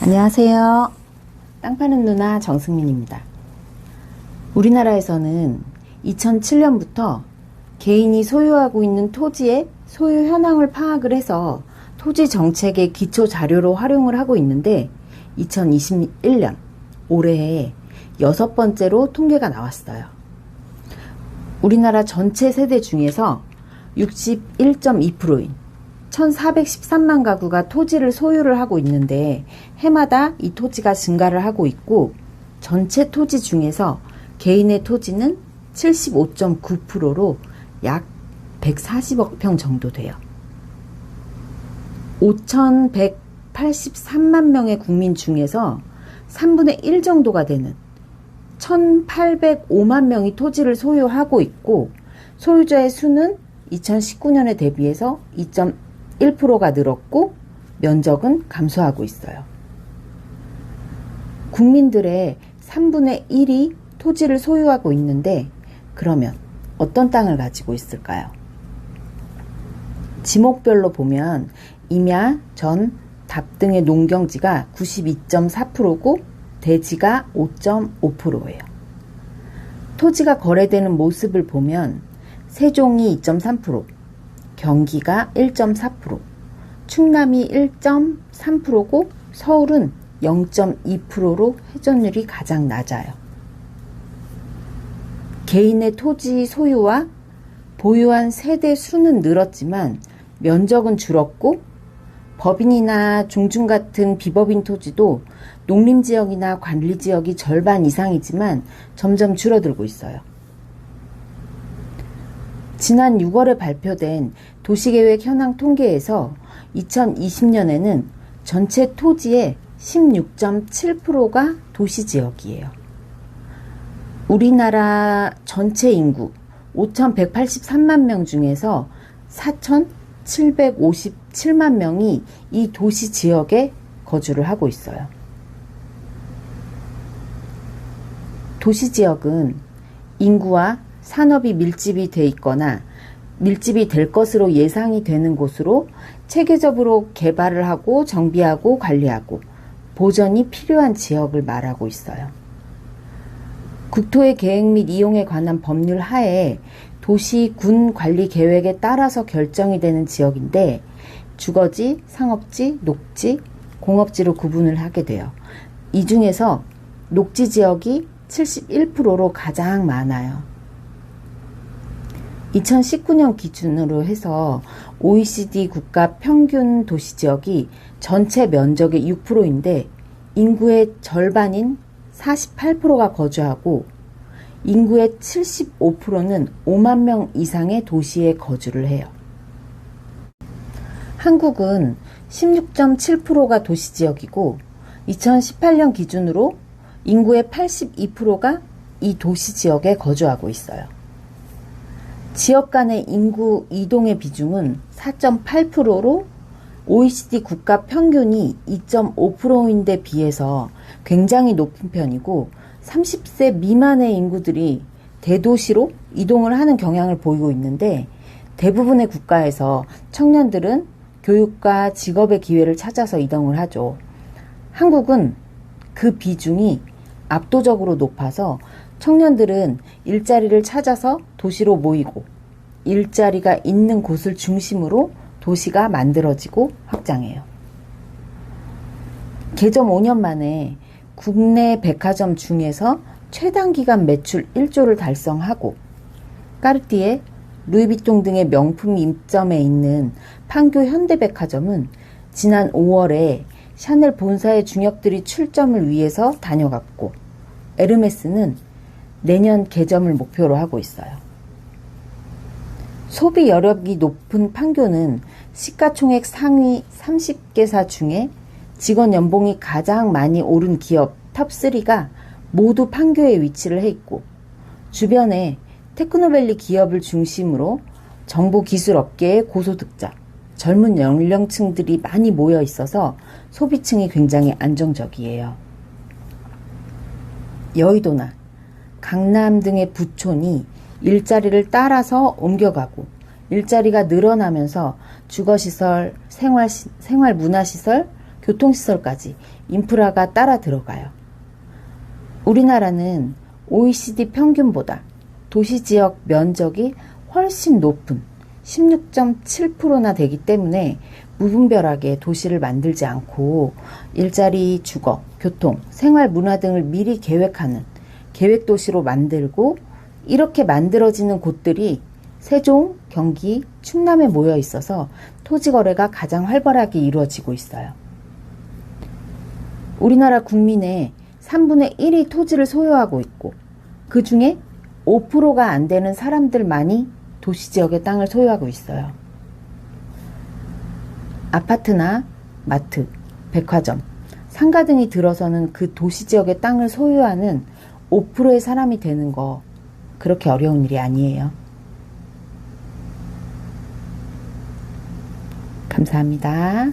안녕하세요. 땅 파는 누나 정승민입니다. 우리나라에서는 2007년부터 개인이 소유하고 있는 토지의 소유 현황을 파악을 해서 토지 정책의 기초 자료로 활용을 하고 있는데 2021년 올해에 여섯 번째로 통계가 나왔어요. 우리나라 전체 세대 중에서 61.2%인 1413만 가구가 토지를 소유를 하고 있는데 해마다 이 토지가 증가를 하고 있고 전체 토지 중에서 개인의 토지는 75.9%로 약 140억 평 정도 돼요. 5,183만 명의 국민 중에서 3분의 1 정도가 되는 1,805만 명이 토지를 소유하고 있고 소유자의 수는 2019년에 대비해서 2.1%가 늘었고 면적은 감소하고 있어요. 국민들의 3분의 1이 토지를 소유하고 있는데 그러면 어떤 땅을 가지고 있을까요? 지목별로 보면 임야, 전, 답 등의 농경지가 92.4%고 대지가 5.5%예요. 토지가 거래되는 모습을 보면 세종이 2.3%, 경기가 1.4%, 충남이 1.3%고 서울은 0.2%로 회전율이 가장 낮아요. 개인의 토지 소유와 보유한 세대 수는 늘었지만 면적은 줄었고 법인이나 중증 같은 비법인 토지도 농림지역이나 관리지역이 절반 이상이지만 점점 줄어들고 있어요. 지난 6월에 발표된 도시계획 현황 통계에서 2020년에는 전체 토지의 16.7%가 도시 지역이에요. 우리나라 전체 인구 5,183만 명 중에서 4,757만 명이 이 도시 지역에 거주를 하고 있어요. 도시 지역은 인구와 산업이 밀집이 돼 있거나 밀집이 될 것으로 예상이 되는 곳으로 체계적으로 개발을 하고 정비하고 관리하고 보전이 필요한 지역을 말하고 있어요. 국토의 계획 및 이용에 관한 법률 하에 도시 군 관리 계획에 따라서 결정이 되는 지역인데 주거지, 상업지, 녹지, 공업지로 구분을 하게 돼요. 이 중에서 녹지 지역이 71%로 가장 많아요. 2019년 기준으로 해서 OECD 국가 평균 도시 지역이 전체 면적의 6%인데 인구의 절반인 48%가 거주하고 인구의 75%는 5만 명 이상의 도시에 거주를 해요. 한국은 16.7%가 도시 지역이고 2018년 기준으로 인구의 82%가 이 도시 지역에 거주하고 있어요. 지역 간의 인구 이동의 비중은 4.8%로 OECD 국가 평균이 2.5%인데 비해서 굉장히 높은 편이고 30세 미만의 인구들이 대도시로 이동을 하는 경향을 보이고 있는데 대부분의 국가에서 청년들은 교육과 직업의 기회를 찾아서 이동을 하죠. 한국은 그 비중이 압도적으로 높아서 청년들은 일자리를 찾아서 도시로 모이고 일자리가 있는 곳을 중심으로 도시가 만들어지고 확장해요. 개점 5년 만에 국내 백화점 중에서 최단 기간 매출 1조를 달성하고 까르띠에, 루이비통 등의 명품 임점에 있는 판교 현대백화점은 지난 5월에 샤넬 본사의 중역들이 출점을 위해서 다녀갔고 에르메스는 내년 개점을 목표로 하고 있어요. 소비 여력이 높은 판교는 시가총액 상위 30개사 중에 직원 연봉이 가장 많이 오른 기업 탑3가 모두 판교에 위치를 해 있고 주변에 테크노밸리 기업을 중심으로 정보 기술 업계의 고소득자, 젊은 연령층들이 많이 모여 있어서 소비층이 굉장히 안정적이에요. 여의도나 강남 등의 부촌이 일자리를 따라서 옮겨가고 일자리가 늘어나면서 주거시설, 생활, 생활 문화시설, 교통시설까지 인프라가 따라 들어가요. 우리나라는 OECD 평균보다 도시 지역 면적이 훨씬 높은 16.7%나 되기 때문에 무분별하게 도시를 만들지 않고 일자리, 주거, 교통, 생활, 문화 등을 미리 계획하는 계획 도시로 만들고 이렇게 만들어지는 곳들이 세종, 경기, 충남에 모여 있어서 토지 거래가 가장 활발하게 이루어지고 있어요. 우리나라 국민의 3분의 1이 토지를 소유하고 있고 그 중에 5%가 안 되는 사람들만이 도시 지역의 땅을 소유하고 있어요. 아파트나 마트, 백화점, 상가 등이 들어서는 그 도시 지역의 땅을 소유하는 5%의 사람이 되는 거 그렇게 어려운 일이 아니에요. 감사합니다.